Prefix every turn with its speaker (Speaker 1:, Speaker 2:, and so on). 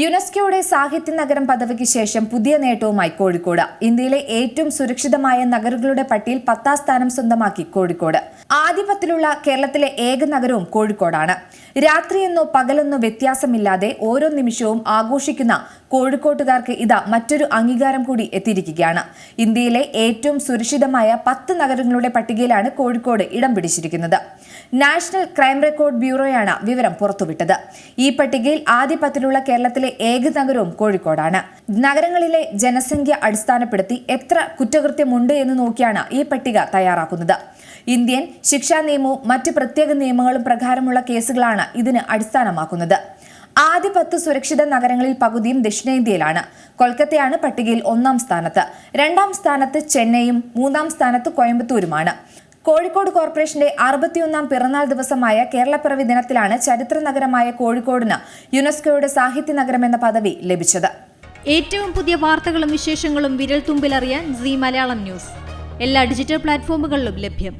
Speaker 1: യുനെസ്കോയുടെ സാഹിത്യ നഗരം പദവിക്ക് ശേഷം പുതിയ നേട്ടവുമായി കോഴിക്കോട്. ഇന്ത്യയിലെ ഏറ്റവും സുരക്ഷിതമായ നഗരങ്ങളുടെ പട്ടിയിൽ പത്താം സ്ഥാനം സ്വന്തമാക്കി കോഴിക്കോട്. ആദ്യപത്തിലുള്ള കേരളത്തിലെ ഏക നഗരവും കോഴിക്കോടാണ്. രാത്രിയെന്നോ പകലെന്നോ വ്യത്യാസമില്ലാതെ ഓരോ നിമിഷവും ആഘോഷിക്കുന്ന കോഴിക്കോട്ടുകാർക്ക് ഇതാ മറ്റൊരു അംഗീകാരം കൂടി എത്തിയിരിക്കുകയാണ്. ഇന്ത്യയിലെ ഏറ്റവും സുരക്ഷിതമായ പത്ത് നഗരങ്ങളുടെ പട്ടികയിലാണ് കോഴിക്കോട് ഇടം പിടിച്ചിരിക്കുന്നത്. നാഷണൽ ക്രൈം റെക്കോർഡ് ബ്യൂറോയാണ് വിവരം പുറത്തുവിട്ടത്. ഈ പട്ടികയിൽ ആദ്യ പത്തിലുള്ള കേരളത്തിലെ ഏക നഗരവും കോഴിക്കോടാണ്. നഗരങ്ങളിലെ ജനസംഖ്യ അടിസ്ഥാനപ്പെടുത്തി എത്ര കുറ്റകൃത്യമുണ്ട് എന്ന് നോക്കിയാണ് ഈ പട്ടിക തയ്യാറാക്കുന്നത്. ഇന്ത്യൻ ശിക്ഷാ നിയമവും മറ്റ് പ്രത്യേക നിയമങ്ങളും പ്രകാരമുള്ള കേസുകളാണ് ഇതിന് അടിസ്ഥാനമാക്കുന്നത്. ആദ്യ പത്ത് സുരക്ഷിത നഗരങ്ങളിൽ പകുതിയും ദക്ഷിണേന്ത്യയിലാണ്. കൊൽക്കത്തയാണ് പട്ടികയിൽ ഒന്നാം സ്ഥാനത്ത്. രണ്ടാം സ്ഥാനത്ത് ചെന്നൈയും മൂന്നാം സ്ഥാനത്ത് കോയമ്പത്തൂരുമാണ്. കോഴിക്കോട് കോർപ്പറേഷന്റെ അറുപത്തിയൊന്നാം പിറന്നാൾ ദിവസമായ കേരളപ്പിറവി ദിനത്തിലാണ് ചരിത്ര നഗരമായ കോഴിക്കോടിന് യുനെസ്കോയുടെ സാഹിത്യ നഗരം എന്ന പദവി ലഭിച്ചത്.
Speaker 2: ഏറ്റവും പുതിയ വാർത്തകളും വിശേഷങ്ങളും വിരൽ തുമ്പിലറിയാൻ സി മലയാളം ന്യൂസ്. എല്ലാ ഡിജിറ്റൽ പ്ലാറ്റ്ഫോമുകളിലും ലഭ്യം.